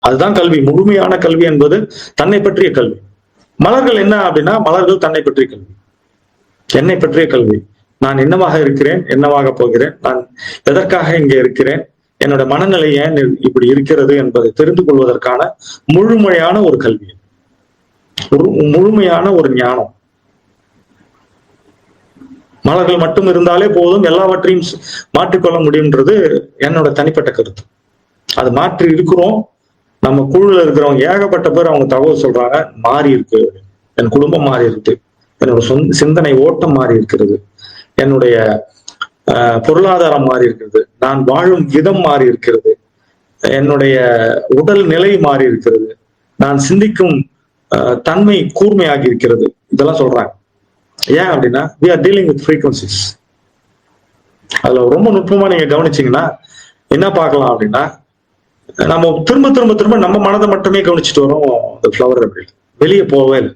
அதுதான் கல்வி. முழுமையான கல்வி என்பது தன்னை பற்றிய கல்வி. மலர்கள் என்ன அப்படின்னா மலர்கள் தன்னை பற்றிய கல்வி. என்னை பற்றிய கல்வி. நான் என்னவாக இருக்கிறேன்? என்னவாக போகிறேன்? நான் எதற்காக இங்கே இருக்கிறேன்? என்னோட மனநிலை ஏன் இப்படி இருக்கிறது என்பதை தெரிந்து கொள்வதற்கான முழுமையான ஒரு கல்வி. ஒரு முழுமையான ஒரு ஞானம். மலர்கள் மட்டும் இருந்தாலே போதும். எல்லாவற்றையும் மாற்றிக்கொள்ள முடியும்ன்றது என்னோட தனிப்பட்ட கருத்து. அது மாற்றி இருக்கிறோம். நம்ம குழுல இருக்கிறவங்க ஏகப்பட்ட பேர் அவங்க தகவல் சொல்றாங்க மாறி இருக்கு. என் குடும்பம் மாறி இருக்கு. என்னோட சொந்த சிந்தனை ஓட்டம் மாறி இருக்கிறது. என்னுடைய பொருளாதாரம் மாறி இருக்கிறது. நான் வாழும் விதம் மாறி இருக்கிறது. என்னுடைய உடல் நிலை மாறி இருக்கிறது. நான் சிந்திக்கும் ஆஹ், தன்மை கூர்மையாகி இருக்கிறது. இதெல்லாம் சொல்றாங்க. ஏன் அப்படின்னா we are dealing with frequencies அதுல ரொம்ப நுட்பமா நீங்க கவனிச்சீங்கன்னா என்ன பார்க்கலாம் அப்படின்னா நம்ம திரும்ப திரும்ப திரும்ப நம்ம மனதை மட்டுமே கவனிச்சுட்டு வரோம். அந்த ஃப்ளவர் அப்படி வெளியே போகவே இல்லை.